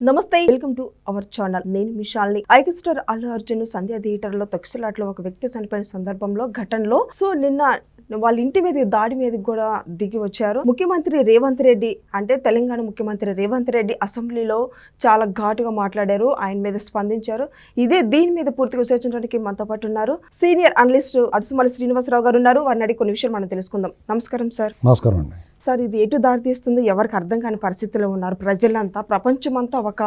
నమస్తే welcome to our channel. నేను మిషాల్ని ఐకిస్టార్ అల్లు అర్జున్ సంధ్య థియేటర్లో తొక్సలాట్లో ఒక వ్యక్తి చనిపోయిన సందర్భంలో ఘటనలో సో నిన్న వాళ్ళ ఇంటి మీద దాడి మీద కూడా దిగి వచ్చారు. ముఖ్యమంత్రి రేవంత్ రెడ్డి అంటే తెలంగాణ ముఖ్యమంత్రి రేవంత్ రెడ్డి అసెంబ్లీలో చాలా ఘాటుగా మాట్లాడారు. ఆయన మీద స్పందించారు. ఇదే దీని మీద పూర్తిగా విశ్లేషించడానికి మనతో పాటు ఉన్నారు. సీనియర్ అనలిస్ట్ అడుసుమల్లి శ్రీనివాసరావు గారు ఉన్నారు. వారిని అడిగి కొన్ని విషయాలు మనం తెలుసుకుందాం. నమస్కారం సార్. నమస్కారం అండి. సార్ ఇది ఎటు దారితీస్తుంది ఎవరికి అర్థం కాని పరిస్థితిలో ఉన్నారు ప్రజలంతా. ప్రపంచమంతా ఒక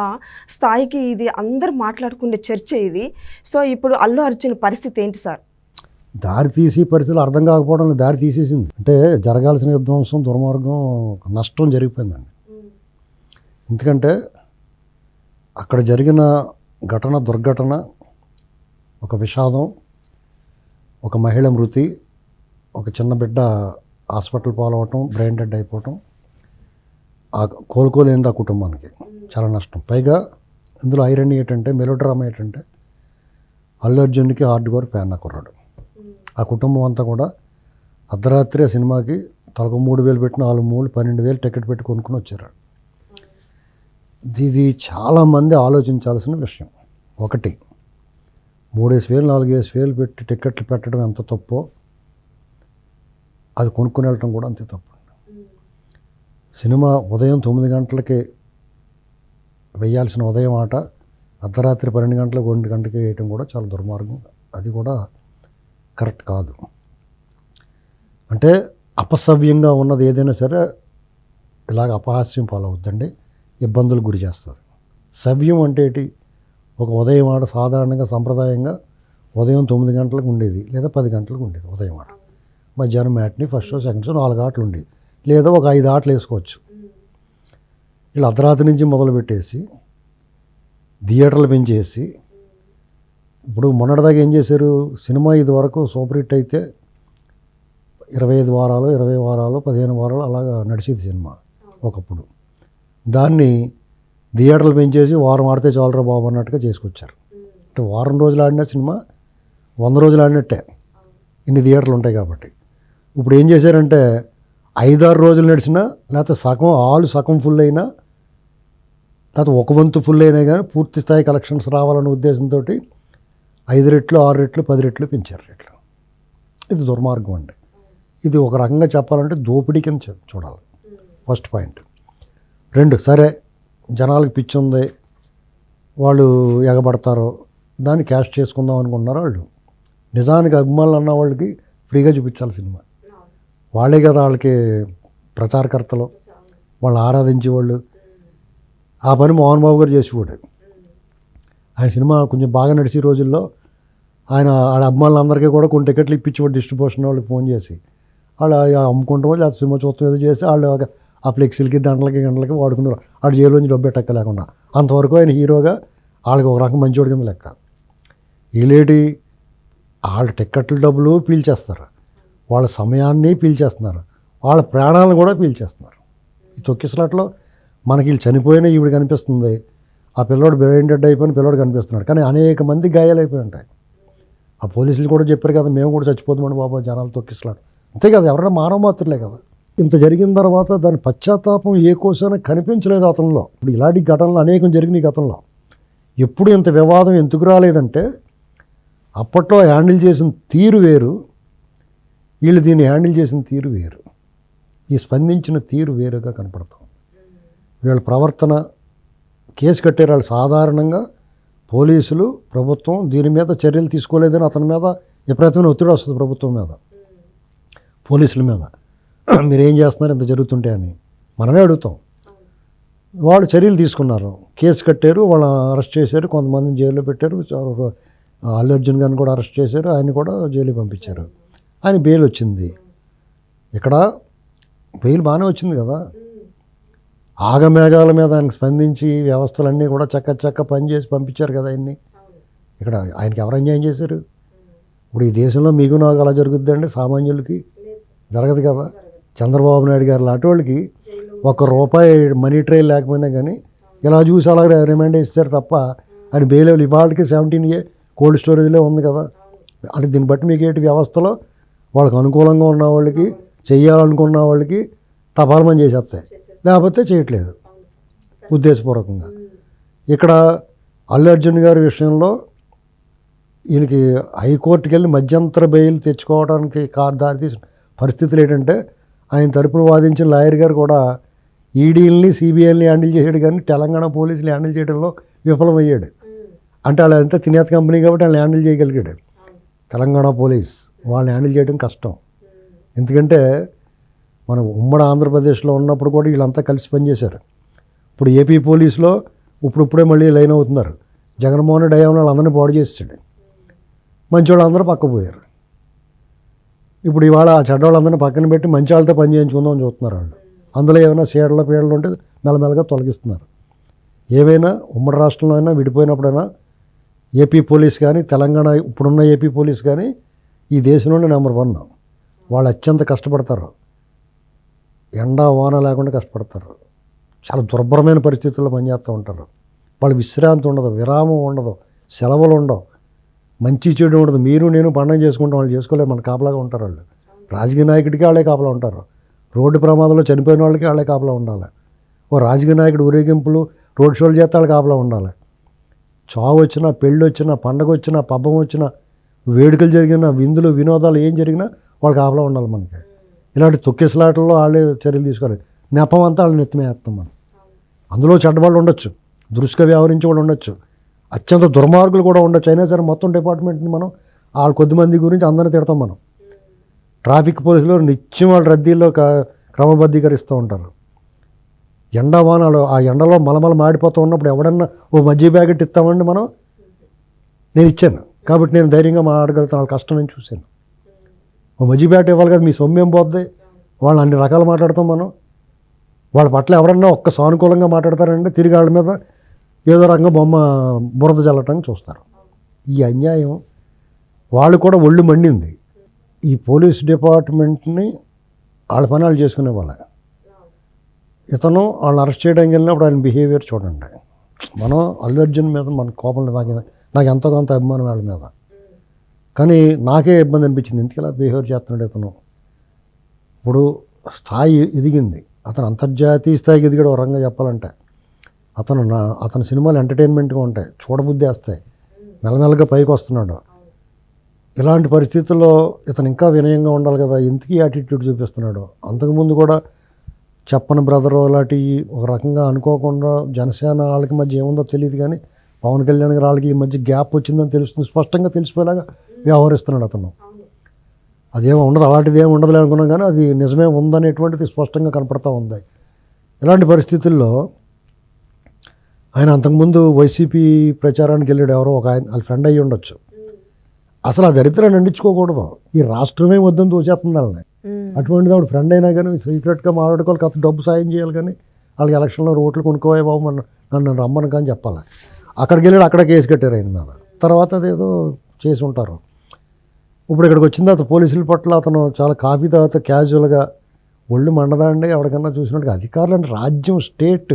స్థాయికి ఇది అందరు మాట్లాడుకునే చర్చ ఇది. సో ఇప్పుడు అల్లు అర్జున్ పరిస్థితి ఏంటి సార్? దారి తీసి పరిస్థితులు అర్థం కాకపోవడం దారి తీసేసింది. అంటే జరగాల్సిన విధ్వంసం దుర్మార్గం నష్టం జరిగిపోయిందండి. ఎందుకంటే అక్కడ జరిగిన ఘటన దుర్ఘటన ఒక విషాదం ఒక మహిళ మృతి ఒక చిన్న బిడ్డ హాస్పిటల్ పాలవటం బ్రెయిన్ డెడ్ అయిపోవటం ఆ కోలుకోలేనిది ఆ కుటుంబానికి. చాలా నష్టం. పైగా ఇందులో ఐరన్ ఏంటంటే మెలోడ్రామా ఏంటంటే అల్లు అర్జున్కి హార్డ్ కోర్ ఫ్యాన్ ఆ కుర్రాడు. ఆ కుటుంబం అంతా కూడా అర్ధరాత్రి ఆ సినిమాకి తలకు మూడు వేలు పెట్టిన నాలుగు మూడు పన్నెండు వేలు టికెట్ పెట్టి కొనుక్కుని వచ్చారు ఇది చాలామంది ఆలోచించాల్సిన విషయం. ఒకటి మూడేసి వేలు నాలుగేసి వేలు పెట్టి టికెట్లు పెట్టడం ఎంత తప్పో అది కొనుక్కుని వెళ్ళటం కూడా అంతే తప్పు. సినిమా ఉదయం తొమ్మిది గంటలకి వేయాల్సిన ఉదయం ఆట అర్ధరాత్రి పన్నెండు గంటలకు ఒంటి గంటకి వేయటం కూడా చాలా దుర్మార్గం. అది కూడా కరెక్ట్ కాదు. అంటే అపసవ్యంగా ఉన్నది ఏదైనా సరే ఇలాగ అపహాస్యం పాలవుద్దండి ఇబ్బందులు గురి చేస్తుంది. సవ్యం అంటే ఏంటి? ఒక ఉదయం ఆట సాధారణంగా సంప్రదాయంగా ఉదయం తొమ్మిది గంటలకు ఉండేది లేదా పది గంటలకు ఉండేది ఉదయం ఆట. మధ్యాహ్నం matinee first show second show నాలుగు ఆటలు ఉండేది లేదా ఒక ఐదు ఆటలు వేసుకోవచ్చు. వీళ్ళు అర్ధరాత్రి నుంచి మొదలు పెట్టేసి థియేటర్లు పెంచేసి ఇప్పుడు మొన్నటిదాకా ఏం చేశారు? సినిమా ఇది వరకు సూపర్ హిట్ అయితే ఇరవై ఐదు వారాలు ఇరవై వారాలు పదిహేను వారాలు అలాగా నడిచేది సినిమా ఒకప్పుడు. దాన్ని థియేటర్లు పెంచేసి వారం ఆడితే చాలరా బాబు అన్నట్టుగా చేసుకొచ్చారు. అంటే వారం రోజులు ఆడిన సినిమా వంద రోజులు ఆడినట్టే. ఇన్ని థియేటర్లు ఉంటాయి కాబట్టి. ఇప్పుడు ఏం చేశారంటే ఐదారు రోజులు నడిచినా లేకపోతే సగం ఆలు సగం ఫుల్ అయినా లేకపోతే ఒక వంతు ఫుల్ అయినా కానీ పూర్తి స్థాయి కలెక్షన్స్ రావాలనే ఉద్దేశంతో ఐదు రెట్లు ఆరు రెట్లు పది రెట్లు పెంచారు రెట్లు. ఇది దుర్మార్గం అండి. ఇది ఒక రకంగా చెప్పాలంటే దోపిడీ కింద చూడాలి. ఫస్ట్ పాయింట్ రెండు సరే జనాలకు పిచ్చి ఉంది వాళ్ళు ఎగబడతారు దాన్ని క్యాష్ చేసుకుందాం అనుకుంటున్నారు వాళ్ళు? నిజానికి అభిమానులు అన్న వాళ్ళకి ఫ్రీగా చూపించాలి సినిమా. వాళ్ళే కదా వాళ్ళకి ప్రచారకర్తలు. వాళ్ళు ఆరాధించే వాళ్ళు ఆ పని మోహన్ బాబు గారు చేసేవాడు. ఆయన సినిమా కొంచెం బాగా నడిచే రోజుల్లో ఆయన వాళ్ళ అభిమానులందరికీ కూడా కొన్ని టికెట్లు ఇప్పించేవాడు డిస్ట్రిబ్యూషన్ వాళ్ళకి ఫోన్ చేసి. వాళ్ళు ఆ అమ్ముకుంటామో లేదా సినిమా చూస్తాం ఏదో చేసి వాళ్ళు ఆ ఫ్లెక్సీలకి దండలకి గంటలకి వాడుకున్నారు. వాడు జైలు నుంచి డబ్బు పెట్టక్క లేకుండా అంతవరకు ఆయన హీరోగా వాళ్ళకి ఒక రకం మంచివాడి కింద లెక్క. వీళ్ళేటి వాళ్ళ టిక్కెట్ల డబ్బులు పీల్చేస్తారు. వాళ్ళ సమయాన్ని పీల్చేస్తున్నారు. వాళ్ళ ప్రాణాలను కూడా పీల్చేస్తున్నారు. ఈ తొక్కిసలాట్లో మనకి వీళ్ళు చనిపోయిన ఈవిడ కనిపిస్తుంది. ఆ పిల్లోడు బ్రెయిన్ డెడ్ అయిపోయిన పిల్లోడు కనిపిస్తున్నాడు. కానీ అనేక మంది గాయాలైపోయి ఉంటాయి. ఆ పోలీసులు కూడా చెప్పారు కదా మేము కూడా చచ్చిపోతామండి బాబా జనాలు తొక్కిసలాడు అంతే కదా ఎవరైనా మానవ మాత్రులే కదా. ఇంత జరిగిన తర్వాత దాని పశ్చాత్తాపం ఏ కోసమైనా కనిపించలేదు అతనిలో. ఇప్పుడు ఇలాంటి ఘటనలు అనేకం జరిగినాయి గతంలో. ఎప్పుడు ఇంత వివాదం ఎందుకు రాలేదంటే అప్పట్లో హ్యాండిల్ చేసిన తీరు వేరు వీళ్ళు దీన్ని హ్యాండిల్ చేసిన తీరు వేరు. ఈ స్పందించిన తీరు వేరుగా కనపడతాం. వీళ్ళ ప్రవర్తన కేసు కట్టారు వాళ్ళు సాధారణంగా పోలీసులు ప్రభుత్వం దీని మీద చర్యలు తీసుకోలేదని అతని మీద విపరీతమైన ఒత్తిడి వస్తుంది ప్రభుత్వం మీద. పోలీసుల మీద. మీరు ఏం చేస్తున్నారు? ఇంత జరుగుతుంటే అని మనమే అడుగుతాం. వాళ్ళు చర్యలు తీసుకున్నారు. కేసు కట్టారు వాళ్ళు అరెస్ట్ చేశారు కొంతమందిని జైల్లో పెట్టారు అల్లు అర్జున్ గారిని కూడా అరెస్ట్ చేశారు ఆయన కూడా జైలు పంపించారు. ఆయన బెయిల్ వచ్చింది. ఇక్కడ బెయిల్ బాగానే వచ్చింది కదా. ఆగమేఘాల మీద ఆయనకు స్పందించి వ్యవస్థలన్నీ కూడా చక్క చక్క పనిచేసి పంపించారు కదా ఆయన్ని. ఇక్కడ ఆయనకి ఎవరు అన్యాయం చేశారు? ఇప్పుడు ఈ దేశంలో మీకు నాకు అలా జరుగుద్దండి సామాన్యులకి జరగదు కదా. చంద్రబాబు నాయుడు గారు లాంటి వాళ్ళకి ఒక్క రూపాయి మనీ ట్రైల్ లేకపోయినా కానీ ఇలా చూసి అలా రిమైండ్ ఇస్తారు తప్ప ఆయన బెయిల్ ఇవాళకి సెవెంటీన్ ఏ కోల్డ్ స్టోరేజ్లో ఉంది కదా. అంటే దీన్ని బట్టి మీకు ఏంటి వ్యవస్థలో వాళ్ళకి అనుకూలంగా ఉన్న వాళ్ళకి చెయ్యాలనుకున్న వాళ్ళకి టపాలమని చేసేస్తాయి. లేకపోతే చేయట్లేదు. ఉద్దేశపూర్వకంగా. ఇక్కడ అల్లు అర్జున్ గారి విషయంలో ఈయనకి హైకోర్టుకి వెళ్ళి మధ్యంతర బెయిల్ తెచ్చుకోవడానికి కా దారితీసిన పరిస్థితులు ఏంటంటే ఆయన తరపున వాదించిన లాయర్ గారు కూడా ఈడీల్ని సిబిఐని హ్యాండిల్ చేసాడు కానీ తెలంగాణ పోలీసులు హ్యాండిల్ చేయడంలో విఫలమయ్యాడు. అంటే వాళ్ళంతా తినేత కంపెనీ కాబట్టి వాళ్ళు హ్యాండిల్ చేయగలిగాడు. తెలంగాణ పోలీస్ వాళ్ళని హ్యాండిల్ చేయడం కష్టం. ఎందుకంటే మన ఉమ్మడి ఆంధ్రప్రదేశ్లో ఉన్నప్పుడు కూడా వీళ్ళంతా కలిసి పనిచేశారు. ఇప్పుడు ఏపీ పోలీసులో ఇప్పుడిప్పుడే మళ్ళీ లైన్ అవుతున్నారు. జగన్మోహన్ రెడ్డి అయ్యామని వాళ్ళందరినీ బాడీ చేసాడు మంచి వాళ్ళందరూ పక్క పోయారు. ఇప్పుడు ఇవాళ ఆ చెడ్డవాళ్ళందరినీ పక్కన పెట్టి మంచి వాళ్ళతో పని చేయించుకుందాం చూస్తున్నారు వాళ్ళు. అందులో ఏమైనా సీడల పీడలు ఉంటే మెల్లమెల్లగా తొలగిస్తున్నారు. ఏవైనా ఉమ్మడి రాష్ట్రంలో అయినా విడిపోయినప్పుడైనా ఏపీ పోలీస్ కానీ తెలంగాణ ఇప్పుడున్న ఏపీ పోలీస్ కానీ ఈ దేశంలోనే నెంబర్ వన్. వాళ్ళు అత్యంత కష్టపడతారు. ఎండ వాన లేకుండా కష్టపడతారు. చాలా దుర్భరమైన పరిస్థితుల్లో పనిచేస్తూ ఉంటారు. వాళ్ళు విశ్రాంతి ఉండదు విరామం ఉండదు సెలవులు ఉండవు. మంచి చెడు ఉండదు. మీరు నేను పండగ చేసుకుంటాం వాళ్ళు చేసుకోలేదు మన కాపలాగా ఉంటారు వాళ్ళు. రాజకీయ నాయకుడికి వాళ్ళే కాపలా ఉంటారు. రోడ్డు ప్రమాదంలో చనిపోయిన వాళ్ళకి వాళ్ళే కాపలా ఉండాలి. ఓ రాజకీయ నాయకుడు ఊరేగింపులు రోడ్ షోలు చేస్తే వాళ్ళు కాపలా ఉండాలి. చావు వచ్చినా పెళ్ళి వచ్చినా పండగ వచ్చినా పబ్బం వచ్చినా వేడుకలు జరిగినా విందులు వినోదాలు ఏం జరిగినా వాళ్ళకి ఆపలా ఉండాలి మనకి. ఇలాంటి తొక్కేసలాటల్లో వాళ్ళే చర్యలు తీసుకోవాలి. నెపం అంతా వాళ్ళని నెత్తిమేస్తాం మనం. అందులో చెడ్డవాళ్ళు ఉండొచ్చు. దృష్టిగా వ్యవహరించి కూడా ఉండొచ్చు. అత్యంత దుర్మార్గులు కూడా ఉండొచ్చు. అయినా సరే మొత్తం డిపార్ట్మెంట్ని మనం వాళ్ళ కొద్ది మంది గురించి అందరిని తిడతాం మనం. ట్రాఫిక్ పోలీసులు నిత్యం వాళ్ళ రద్దీల్లో క- క్రమబద్ధీకరిస్తూ ఉంటారు. ఎండవానాలు ఆ ఎండలో మలమల మాడిపోతూ ఉన్నప్పుడు ఎవడన్నా ఓ మజ్జి బ్యాగెట్ ఇస్తామండి మనం? నేను ఇచ్చాను. కాబట్టి నేను ధైర్యంగా మాట్లాడగలుగుతాను. వాళ్ళ కష్టం నేను చూశాను. ఓ మజ్జి ప్యాకెట్ ఇవ్వాలి కదా మీ సొమ్మేం పోద్ది. వాళ్ళు అన్ని రకాలు మాట్లాడతాం మనం. వాళ్ళ పట్ల ఎవరన్నా ఒక్క సానుకూలంగా మాట్లాడతారంటే తిరిగి వాళ్ళ మీద ఏదో రకంగా బొమ్మ బురద చల్లటానికి చూస్తారు. ఈ అన్యాయం వాళ్ళు కూడా ఒళ్ళు మండింది. ఈ పోలీస్ డిపార్ట్మెంట్ని వాళ్ళ పని వాళ్ళు చేసుకునే వాళ్ళ ఇతను వాళ్ళని అరెస్ట్ చేయడానికి వెళ్ళినప్పుడు ఆయన బిహేవియర్ చూడండి. మనం అల్లు అర్జున్ మీద మన కోపం నాకు నాకు ఎంతో కొంత అభిమానం వాళ్ళ మీద. కానీ నాకే ఇబ్బంది అనిపించింది. ఎందుకు ఇలా బిహేవియర్ చేస్తున్నాడు ఇతను? ఇప్పుడు స్థాయి ఎదిగింది. అతను అంతర్జాతీయ స్థాయికి ఎదిగాడు ఒక చెప్పాలంటే. అతను నా అతని సినిమాలు ఎంటర్టైన్మెంట్గా ఉంటాయి. చూడబుద్ధి వేస్తాయి మెల్లమెల్లగా పైకి వస్తున్నాడు. ఇలాంటి పరిస్థితుల్లో ఇతను ఇంకా వినయంగా ఉండాలి కదా. ఎందుకు యాటిట్యూడ్ చూపిస్తున్నాడు? అంతకుముందు కూడా చెప్పని బ్రదర్ లాంటి ఒక రకంగా అనుకోకుండా జనసేన వాళ్ళకి మధ్య ఏముందో తెలియదు కానీ పవన్ కళ్యాణ్ గారు వాళ్ళకి ఈ మధ్య గ్యాప్ వచ్చిందని తెలుస్తుంది. స్పష్టంగా తెలిసిపోయేలాగా వ్యవహరిస్తున్నాడు అతను. అదేమో ఉండదు అలాంటిది ఏమి ఉండదులే అనుకున్నాం కానీ అది నిజమే ఉందనేటువంటిది స్పష్టంగా కనపడతా ఉంది. ఇలాంటి పరిస్థితుల్లో ఆయన అంతకుముందు వైసీపీ ప్రచారానికి వెళ్ళాడు ఎవరో ఒక ఆయన వాళ్ళ ఫ్రెండ్ అయ్యి ఉండొచ్చు. అసలు ఆ దరిద్రాన్ని అండించుకోకూడదు ఈ రాష్ట్రమే వద్దని తోచేస్తుంది వాళ్ళని Hmm. అటువంటిది ఆవిడ ఫ్రెండ్ అయినా కానీ సీక్రెట్గా మాట్లాడుకోవాలి కాస్త డబ్బు సాయం చేయాలి కానీ వాళ్ళకి ఎలక్షన్లో ఓట్లు కొనుక్కోవే బాబు మన నన్ను రమ్మను కానీ చెప్పాలి? అక్కడికి వెళ్ళి అక్కడ కేసు కట్టారు ఆయన మీద. తర్వాత అదేదో చేసి ఉంటారు. ఇప్పుడు ఇక్కడికి వచ్చిన తర్వాత పోలీసుల పట్ల అతను చాలా కాఫీ తర్వాత క్యాజువల్గా ఒళ్ళు మండదండి. ఎవరికన్నా చూసినట్టుగా అధికారులు అంటే రాజ్యం స్టేట్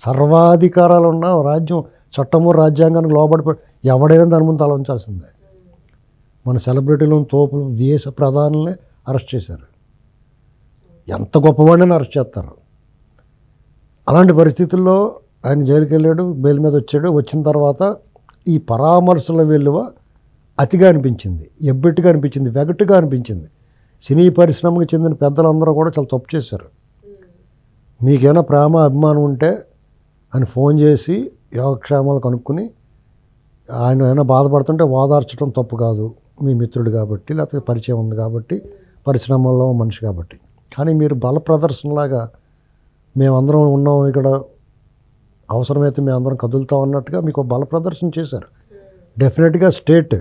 సర్వాధికారాలు ఉన్న రాజ్యం చట్టము రాజ్యాంగానికి లోబడి ఎవడైనా దాని ముందు తల ఉంచాల్సిందే. మన సెలబ్రిటీలను తోపులు దేశ ప్రధానులే అరెస్ట్ చేశారు. ఎంత గొప్పవాడిని అరెస్ట్ చేస్తారు. అలాంటి పరిస్థితుల్లో ఆయన జైలుకి వెళ్ళాడు బెయిల్ మీద వచ్చాడు. వచ్చిన తర్వాత ఈ పరామర్శల విలువ అతిగా అనిపించింది ఎబ్బెట్టుగా అనిపించింది వెగట్టుగా అనిపించింది. సినీ పరిశ్రమకు చెందిన పెద్దలందరూ కూడా చాలా తప్పు చేశారు. మీకేమైనా ప్రేమ అభిమానం ఉంటే ఆయన ఫోన్ చేసి యోగక్షేమాలు కనుక్కొని ఆయన ఏమైనా బాధపడుతుంటే ఓదార్చడం తప్పు కాదు. మీ మిత్రుడు కాబట్టి లేకపోతే పరిచయం ఉంది కాబట్టి పరిశ్రమల్లో మనిషి కాబట్టి. కానీ మీరు బల ప్రదర్శనలాగా మేమందరం ఉన్నాం ఇక్కడ. అవసరమైతే మేమందరం కదులుతాం అన్నట్టుగా మీకు బల ప్రదర్శన చేశారు. డెఫినెట్గా స్టేట్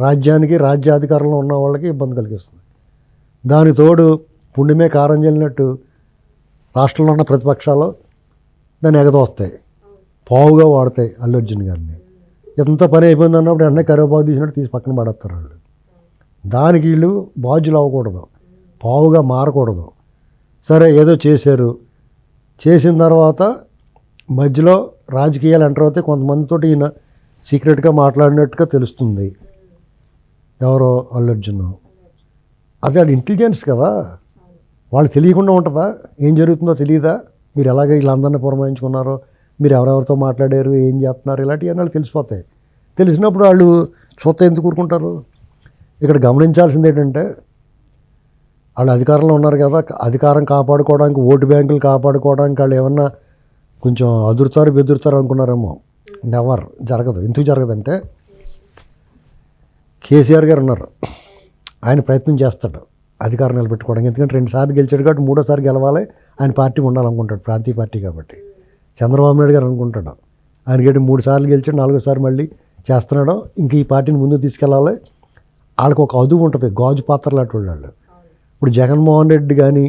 రాజ్యానికి రాజ్యాధికారంలో ఉన్న వాళ్ళకి ఇబ్బంది కలిగిస్తుంది. దాని తోడు పుణ్యమే కారం చెల్లినట్టు రాష్ట్రంలో ఉన్న ప్రతిపక్షాలు దాన్ని ఎగదోస్తాయి. పావుగా వాడతాయి అల్లు అర్జున్ గారిని. ఎంత పని అయిపోయింది అన్నప్పుడు వెంటనే కరివేపాకు తీసినట్టు తీసి పక్కన పడేస్తారు వాళ్ళు. దానికి వీళ్ళు బాధ్యులు అవ్వకూడదు. పావుగా మారకూడదు. సరే ఏదో చేశారు. చేసిన తర్వాత మధ్యలో రాజకీయాలు ఎంటర్ అవుతే కొంతమందితో ఈయన సీక్రెట్గా మాట్లాడినట్టుగా తెలుస్తుంది. ఎవరో అల్లు అర్జున్. అది ఇంటెలిజెన్స్ కదా. వాళ్ళు తెలియకుండా ఉంటుందా? ఏం జరుగుతుందో తెలియదా మీరు ఎలాగ వీళ్ళందరినీ పురమాయించుకున్నారో? మీరు ఎవరెవరితో మాట్లాడారు? ఏం చేస్తున్నారు? ఇలాంటివి వాళ్ళు తెలిసిపోతాయి. తెలిసినప్పుడు వాళ్ళు చూస్తే ఎందుకు ఊరుకుంటారు? ఇక్కడ గమనించాల్సింది ఏంటంటే వాళ్ళు అధికారంలో ఉన్నారు కదా అధికారం కాపాడుకోవడానికి ఓటు బ్యాంకులు కాపాడుకోవడానికి వాళ్ళు ఏమన్నా కొంచెం అదురుతారు బెదురుతారు అనుకున్నారేమో. నెవర్ జరగదు. ఎందుకు జరగదంటే కేసీఆర్ గారు ఉన్నారు. ఆయన ప్రయత్నం చేస్తాడు అధికారం నిలబెట్టుకోవడానికి. ఎందుకంటే రెండు సార్లు గెలిచాడు కాబట్టి మూడోసారి గెలవాలి. ఆయన పార్టీ ఉండాలనుకుంటాడు ప్రాంతీయ పార్టీ కాబట్టి. చంద్రబాబు నాయుడు గారు అనుకుంటాడు ఆయన గేటు మూడు సార్లు గెలిచాడు నాలుగోసారి మళ్ళీ చేస్తున్నాడు. ఇంక ఈ పార్టీని ముందుకు తీసుకెళ్ళాలి. వాళ్ళకి ఒక అదువు ఉంటుంది గాజు పాత్ర లాంటి వాళ్ళు ఇప్పుడు జగన్మోహన్ రెడ్డి కానీ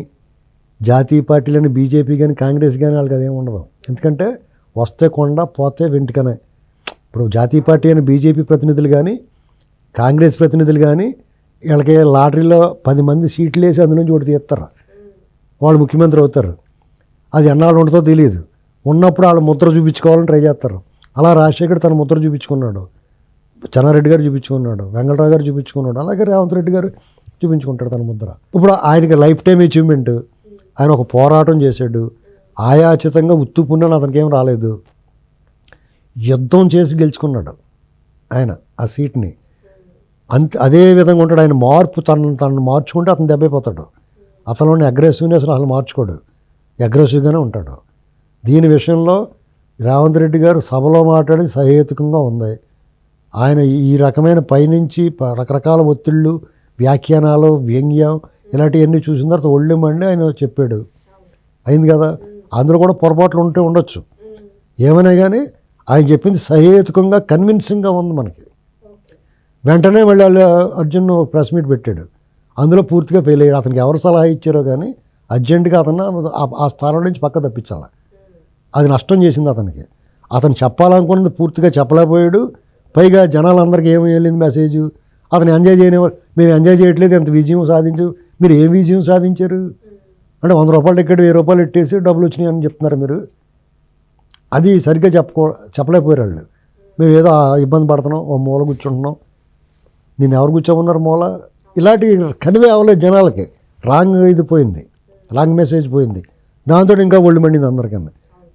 జాతీయ పార్టీలని బీజేపీ కానీ కాంగ్రెస్ కానీ వాళ్ళకి అదేం ఉండదు. ఎందుకంటే వస్తే కొండ పోతే వెంటకనే. ఇప్పుడు జాతీయ పార్టీ అని బీజేపీ ప్రతినిధులు కానీ కాంగ్రెస్ ప్రతినిధులు కానీ వీళ్ళకి లాటరీలో పది మంది సీట్లు వేసి అందు నుంచి ఒకటి తీస్తారు. వాళ్ళు ముఖ్యమంత్రి అవుతారు. అది ఎన్నాళ్ళు ఉంటుందో తెలియదు. ఉన్నప్పుడు వాళ్ళు ముద్ర చూపించుకోవాలని ట్రై చేస్తారు. అలా రాజశేఖర్ తన ముద్ర చూపించుకున్నాడు. చెన్నారెడ్డి గారు చూపించుకున్నాడు వెంగళరావు గారు చూపించుకున్నాడు అలాగే రేవంత్ రెడ్డి గారు చూపించుకుంటాడు తన ముద్ర. ఇప్పుడు ఆయనకి లైఫ్ టైం అచీవ్మెంట్ ఆయన ఒక పోరాటం చేశాడు. ఆయాచితంగా ఉత్తు అతనికి ఏం రాలేదు. యుద్ధం చేసి గెలుచుకున్నాడు ఆయన ఆ సీట్ని. అంత అదే విధంగా ఉంటాడు. ఆయన మార్పు తనను తనను మార్చుకుంటే అతను దెబ్బైపోతాడు. అతనిలోని అగ్రెసివ్నెస్ అసలు మార్చుకోడు. అగ్రెసివ్గానే ఉంటాడు. దీని విషయంలో రేవంత్ రెడ్డి గారు సభలో మాట్లాడి సహేతుకంగా ఉంది. ఆయన ఈ రకమైన పైనుంచి ప- రకరకాల ఒత్తిళ్ళు వ్యాఖ్యానాలు వ్యంగ్యం ఇలాంటివన్నీ చూసిన తర్వాత ఒళ్ళెమండి ఆయన చెప్పాడు. అయింది కదా? అందులో కూడా పొరపాట్లు ఉంటే ఉండొచ్చు. ఏమైనా కానీ ఆయన చెప్పింది సహేతుకంగా కన్విన్సింగ్గా ఉంది మనకి. వెంటనే మళ్ళీ అర్జున్ ప్రెస్ మీట్ పెట్టాడు. అందులో పూర్తిగా ఫెయిల్ అయ్యాడు. అతనికి ఎవరు సలహా ఇచ్చారో కానీ అర్జెంటుగా అతను ఆ- ఆ స్థానం నుంచి పక్క తప్పించాలి. అది నష్టం చేసింది అతనికి. అతను చెప్పాలనుకున్నది పూర్తిగా చెప్పలేకపోయాడు. పైగా జనాలందరికీ ఏమి వెళ్ళింది మెసేజ్ అతను ఎంజాయ్ చేయనివారు మేము ఎంజాయ్ చేయట్లేదు ఎంత విజయం సాధించు మీరు ఏం విజయం సాధించారు? అంటే వంద రూపాయలు టికెట్ వెయ్యి రూపాయలు ఎట్టేసి డబ్బులు వచ్చినాయి అని చెప్తున్నారు మీరు. అది సరిగ్గా చెప్పుకో చెప్పలేకపోయారు వాళ్ళు. మేము ఏదో ఇబ్బంది పడుతున్నాం ఓ మూల కూర్చుంటున్నాం. నేను ఎవరు కూర్చోమన్నారు మూల? ఇలాంటి కనివే అవ్వలేదు జనాలకి. రాంగ్ ఇది పోయింది. రాంగ్ మెసేజ్ పోయింది. దాంతో ఇంకా ఒళ్ళు మండింది అందరికీ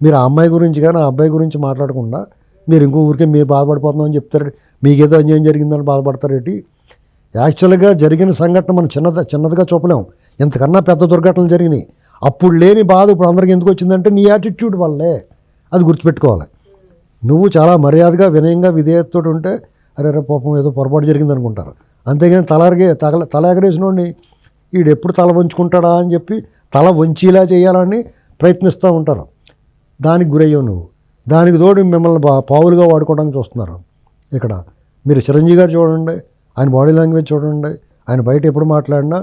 మీరు ఆ అమ్మాయి గురించి కానీ ఆ అబ్బాయి గురించి మాట్లాడకుండా మీరు ఇంకో ఊరికే మీరు బాధపడిపోతున్నాం అని చెప్తారు. మీకేదో అన్యాయం జరిగిందని బాధపడతారేటి? యాక్చువల్గా జరిగిన సంఘటన మనం చిన్నది చిన్నదిగా చూపలేం. ఇంతకన్నా పెద్ద దుర్ఘటనలు జరిగినాయి. అప్పుడు లేని బాధ ఇప్పుడు అందరికి ఎందుకు వచ్చిందంటే నీ యాటిట్యూడ్ వల్లే. అది గుర్తుపెట్టుకోవాలి. నువ్వు చాలా మర్యాదగా వినయంగా విధేయతతో ఉంటే అరే రే పాపం ఏదో పొరపాటు జరిగింది అనుకుంటారు అంతేగాని తలరిగే తగల తల ఎగరేసినోడిని వీడు ఎప్పుడు తల వంచుకుంటాడా అని చెప్పి తల వంచేలా చేయాలని ప్రయత్నిస్తూ ఉంటారు. దానికి గురయ్యావు నువ్వు. దానికి తోడు మిమ్మల్ని బా పావులుగా వాడుకోవడానికి చూస్తున్నారు. ఇక్కడ మీరు చిరంజీవి గారు చూడండి ఆయన బాడీ లాంగ్వేజ్ చూడండి ఆయన బయట ఎప్పుడు మాట్లాడినా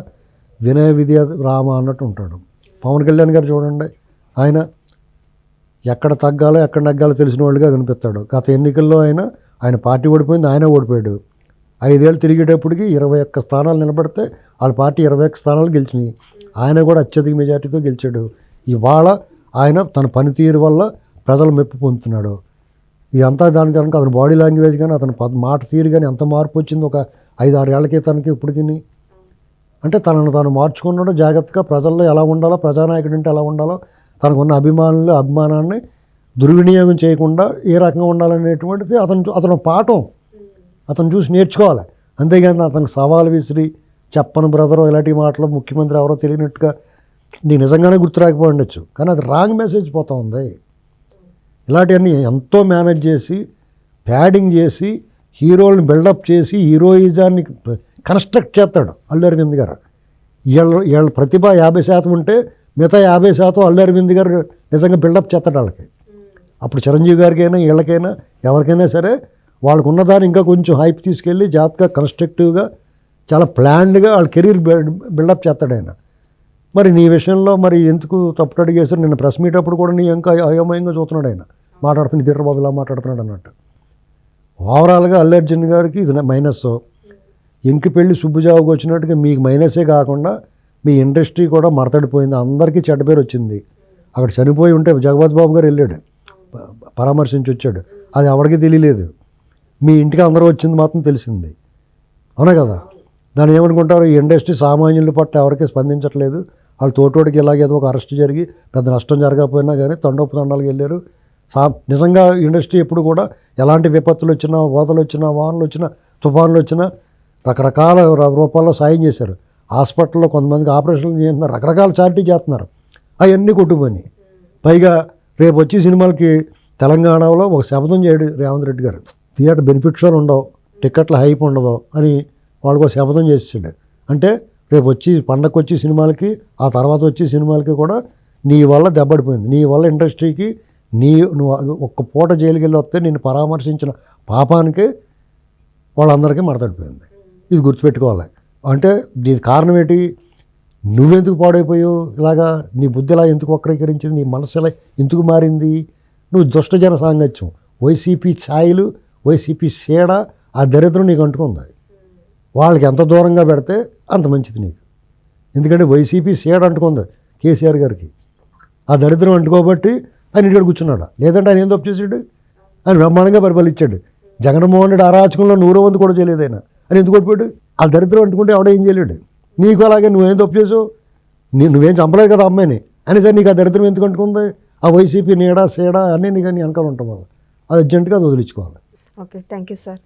వినయ విధి రామ అన్నట్టు ఉంటాడు. పవన్ కళ్యాణ్ గారు చూడండి ఆయన ఎక్కడ తగ్గాలో ఎక్కడ నగ్గాలో తెలిసిన వాళ్ళుగా కనిపిస్తాడు. గత ఎన్నికల్లో ఆయన ఆయన పార్టీ ఓడిపోయింది ఆయన ఓడిపోయాడు. ఐదేళ్ళు తిరిగేటప్పటికి ఇరవై ఒక్క స్థానాలు నిలబడితే వాళ్ళ పార్టీ ఇరవై ఒక్క స్థానాలు గెలిచినాయి. ఆయన కూడా అత్యధిక మెజార్టీతో గెలిచాడు. ఇవాళ ఆయన తన పనితీరు వల్ల ప్రజలు మెప్పు పొందుతున్నాడు. ఇదంతా దాని కనుక అతని బాడీ లాంగ్వేజ్ కానీ అతని పద మాట తీరు కానీ ఎంత మార్పు వచ్చింది ఒక ఐదు ఆరు ఏళ్ళకి తనకి ఇప్పటికి అంటే తనను తాను మార్చుకున్నాడు జాగ్రత్తగా ప్రజల్లో ఎలా ఉండాలో ప్రజానాయకుడు అంటే ఎలా ఉండాలో తనకున్న అభిమానులు అభిమానాన్ని దుర్వినియోగం చేయకుండా ఏ రకంగా ఉండాలనేటువంటిది అతను అతను పాఠం. అతను చూసి నేర్చుకోవాలి. అంతేగాని అతనికి సవాల్ విసిరి చెప్పను బ్రదరు ఇలాంటి మాటలు ముఖ్యమంత్రి ఎవరో తెలియనట్టుగా నీ నిజంగానే గుర్తు రాకపోయి ఉండొచ్చు. కానీ అది రాంగ్ మెసేజ్ పోతా ఉంది. ఇలాంటివన్నీ ఎంతో మేనేజ్ చేసి ప్యాడింగ్ చేసి హీరోలను బిల్డప్ చేసి హీరోయిజాన్ని కన్స్ట్రక్ట్ చేస్తాడు అల్లు అరవింద్ గారు. వీళ్ళ వీళ్ళ ప్రతిభ యాభై శాతం ఉంటే మిగతా యాభై శాతం అల్లు అరవింద్ గారు నిజంగా బిల్డప్ చేస్తాడు వాళ్ళకి. అప్పుడు చిరంజీవి గారికైనా వీళ్ళకైనా ఎవరికైనా సరే వాళ్ళకు ఉన్నదాన్ని ఇంకా కొంచెం హైప్ తీసుకెళ్ళి జాగ్రత్తగా కన్స్ట్రక్టివ్గా చాలా ప్లాన్డ్గా వాళ్ళ కెరీర్ బిల్డప్ చేస్తాడు ఆయన. మరి నీ విషయంలో మరి ఎందుకు తప్పుడు అడిగేసారు నిన్న ప్రెస్ మీట్ అప్పుడు కూడా నీ ఇంకా అయోమయంగా చూస్తున్నాడు ఆయన. మాట్లాడుతున్న గిట్టర్ బాబు ఇలా మాట్లాడుతున్నాడు అన్నట్టు. ఓవరాల్గా అల్లు అర్జున్ గారికి ఇది మైనస్. ఎంకి పెళ్ళి సుబ్బుజావుకి వచ్చినట్టుగా మీకు మైనసే కాకుండా మీ ఇండస్ట్రీ కూడా మడతడిపోయింది. అందరికీ చెడ్డ పేరు వచ్చింది. అక్కడ చనిపోయి ఉంటే జగపతి బాబు గారు వెళ్ళాడు. పరామర్శించి వచ్చాడు. అది ఎవరికి తెలియలేదు. మీ ఇంటికి అందరూ వచ్చింది మాత్రం తెలిసింది. అవునా కదా? దాన్ని ఏమనుకుంటారు? ఈ ఇండస్ట్రీ సామాన్యుల పట్ల ఎవరికి స్పందించట్లేదు. వాళ్ళు తోటోడికి ఇలాగేదో ఒక అరెస్ట్ జరిగి పెద్ద నష్టం జరగకపోయినా కానీ తండోపు తండాలకు వెళ్ళారు. సా నిజంగా ఇండస్ట్రీ ఎప్పుడు కూడా ఎలాంటి విపత్తులు వచ్చినా వరదలు వచ్చినా వానలు వచ్చినా తుఫాన్లు వచ్చినా రకరకాల ర- రూపాల్లో సాయం చేశారు. హాస్పిటల్లో కొంతమందికి ఆపరేషన్లు చేస్తున్నారు రకరకాల చారిటీ చేస్తున్నారు. అవన్నీ కొట్టుకుపోయి పైగా రేపు వచ్చి సినిమాలకి తెలంగాణలో ఒక శబ్దం చేయడు రేవంత్ రెడ్డి గారు. థియేటర్ బెనిఫిట్ షోలు ఉండవు టికెట్ల హైప్ ఉండదు అని వాళ్ళకు ఒక శబ్దం చేసాడు అంటే రేపు వచ్చి పండగకు వచ్చి సినిమాలకి ఆ తర్వాత వచ్చే సినిమాలకి కూడా నీ వల్ల దెబ్బడిపోయింది నీ వల్ల ఇండస్ట్రీకి నీ నువ్వు ఒక్క పూట జైలుకి వెళ్ళి వస్తే నిన్ను పరామర్శించిన పాపానికి వాళ్ళందరికీ మడతడిపోయింది ఇది గుర్తుపెట్టుకోవాలి. అంటే దీని కారణం ఏంటి? నువ్వెందుకు పాడైపోయావు? ఇలాగా నీ బుద్ధి ఇలా ఎందుకు వక్రీకరించింది? నీ మనసు ఇలా ఎందుకు మారింది? నువ్వు దుష్టజన సాంగత్యం. వైసీపీ ఛాయలు వైసీపీ సేడ ఆ దరిద్రం నీకు అంటుకుంది. వాళ్ళకి ఎంత దూరంగా పెడితే అంత మంచిది నీకు. ఎందుకంటే వైసీపీ సీడ అంటుకుంది కేసీఆర్ గారికి. ఆ దరిద్రం అంటుకోబట్టి ఆయన ఇక్కడ కూర్చున్నాడు? లేదంటే ఆయన ఏం తప్పు చేసాడు ఆయన బ్రహ్మాండంగా పరిపాలించాడు. జగన్మోహన్ రెడ్డి అరాచకంలో నూరో వంతు కూడా చేయలేదు ఆయన. అని ఎందుకు కొట్టిపోయాడు ఆ దరిద్రం అంటుకుంటే ఎవడో ఏం చేయలేడు. నీకు అలాగే నువ్వేం తప్పు చేసావు నీ నువ్వేం చంపలేదు కదా అమ్మాయిని? అని సరే నీకు ఆ దరిద్రం ఎందుకు అంటుకుంది? ఆ వైసీపీ నీడా సీడా అన్నీ నీకు నీ వెనకాల ఉంటాం అది అర్జెంటుగా అది వదిలించుకోవాలి. Okay thank you sir.